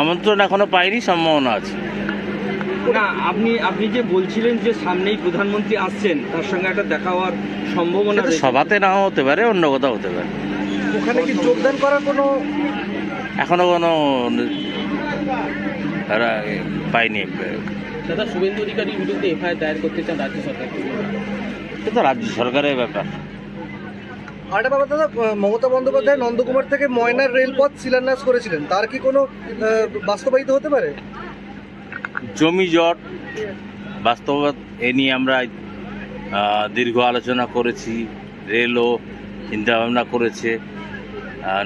আমন্ত্রণ এখনও পাইনি সম্ভাবনা আছে। না আপনি আপনি যে বলছিলেন যে সামনেই প্রধানমন্ত্রী আসছেন তার সঙ্গে একটা দেখা হওয়ার সম্ভাবনা সভাতে নাও হতে পারে অন্য কোথাও হতে পারে। ওখানে কি যোগদান করার কোনো এখনও কোনো পাইনি দাদা শুভেন্দু অধিকারীর বিরুদ্ধে এফআইআর দায়ের করতে চান রাজ্য সরকার এটা তো রাজ্য সরকারের ব্যাপার। আরেকটা ব্যাপার দাদা মমতা বন্দ্যোপাধ্যায় নন্দকুমার থেকে ময়নার রেলপথ শিলান্যাস করেছিলেন। তার কি কোনো বাস্তবায়িত হতে পারে? জমি জট বাস্তবতা এ নিয়ে আমরা দীর্ঘ আলোচনা করেছি, রেলও চিন্তাভাবনা করেছে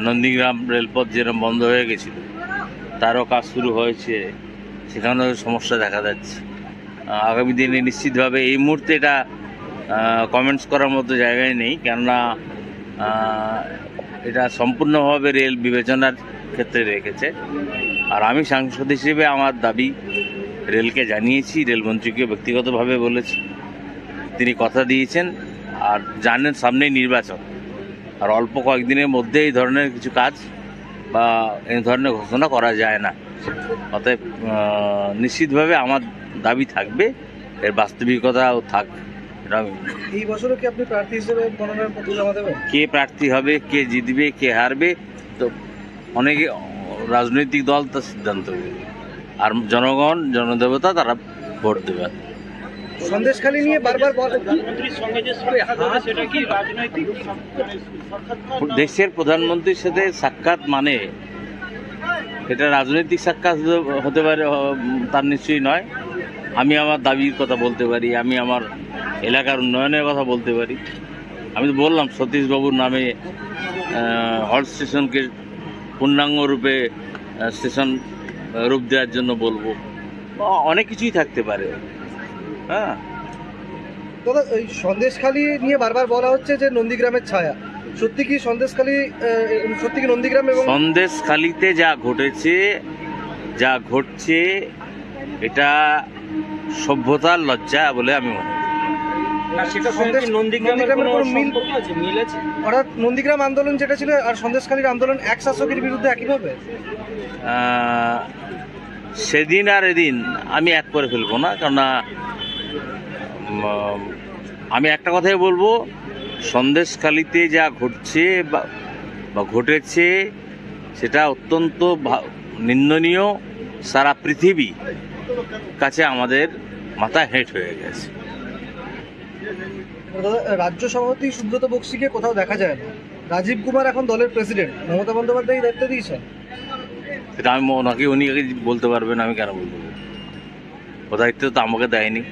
নন্দীগ্রাম রেলপথ যেরকম বন্ধ হয়ে গেছিল, তারও কাজ শুরু হয়েছে, সেখানেও সমস্যা দেখা যাচ্ছে। আগামী দিনে নিশ্চিতভাবে এই মুহূর্তে এটা কমেন্টস করার মতো জায়গায় নেই, কেননা এটা সম্পূর্ণভাবে রেল বিবেচনার ক্ষেত্রে রেখেছে। আর আমি সাংসদ হিসেবে আমার দাবি, রেলকে জানিয়েছি, রেলমন্ত্রীকে ব্যক্তিগতভাবে বলেছি। তিনি কথা দিয়েছেন আর জানেন সামনেই নির্বাচন। আর অল্প কয়েকদিনের মধ্যে এই ধরনের কিছু কাজ বা এই ধরনের ঘোষণা করা যায় না। অতএব নিশ্চিতভাবে আমার দাবি থাকবে, এর বাস্তবিকতাও থাক এই বছরও কি আপনি প্রার্থী হিসেবে মনোনয়ন পত্র জমা দেবেন? কে প্রার্থী হবে কে জিতবে কে হারবে তো অনেকে রাজনৈতিক দল তার সিদ্ধান্ত নেবে। আর জনগণ জনদেবতা তারা ভোট দেবে। সন্দেশখালি নিয়ে বারবার দেশের প্রধানমন্ত্রীর সাথে সাক্ষাৎ মানে? এটা রাজনৈতিক সাক্ষাৎ হতে- হতে পারে তার নিশ্চয়ই নয়। আমি আমার দাবির কথা বলতে পারি আমি আমার এলাকার উন্নয়নের কথা বলতে পারি। আমি তো বললাম সতীশবাবুর নামে হল্ট স্টেশনকে পূর্ণাঙ্গ রূপে স্টেশন রূপ দেওয়ার জন্য বলব। অনেক কিছুই থাকতে পারে। হ্যাঁ। দাদা এই সন্দেশখালি নিয়ে বারবার বলা হচ্ছে যে নন্দীগ্রামের ছায়া। সত্যি কি সন্দেশখালি সত্যি কি নন্দীগ্রাম এবং সন্দেশখালিতে যা ঘটেছে যা ঘটছে এটা সভ্যতার লজ্জা বলে আমি মনে করি। না সেটা কি নন্দীগ্রামের নন্দীগ্রামের কোনো কোনো সম্পর্ক আছে? মিল আছে? অর্থাৎ নন্দীগ্রাম আন্দোলন যেটা ছিল আর সন্দেশখালীর আন্দোলন এক শাসকের বিরুদ্ধে একইভাবে? সেদিন আর এদিন আমি এক করে ফেলব না কেননা আমি একটা কথাই বলব সন্দেশখালিতে যা ঘটছে বা বা ঘটেছে সেটা অত্যন্ত ভা- নিন্দনীয় সারা পৃথিবী কাছে আমাদের মাথা হেঁট হয়ে গেছে। রাজ্য সভাপতি সুব্রত বক্সিকে কোথাও দেখা যায় না। রাজীব কুমার এখন দলের প্রেসিডেন্ট। মমতা বন্দ্যোপাধ্যায় দায়িত্ব দিয়েছেন। সেটা আমি ওনাকে উনি আগে বলতে পারবেন আমি কেন বলব? ও দায়িত্ব তো আমাকে দেয়নি।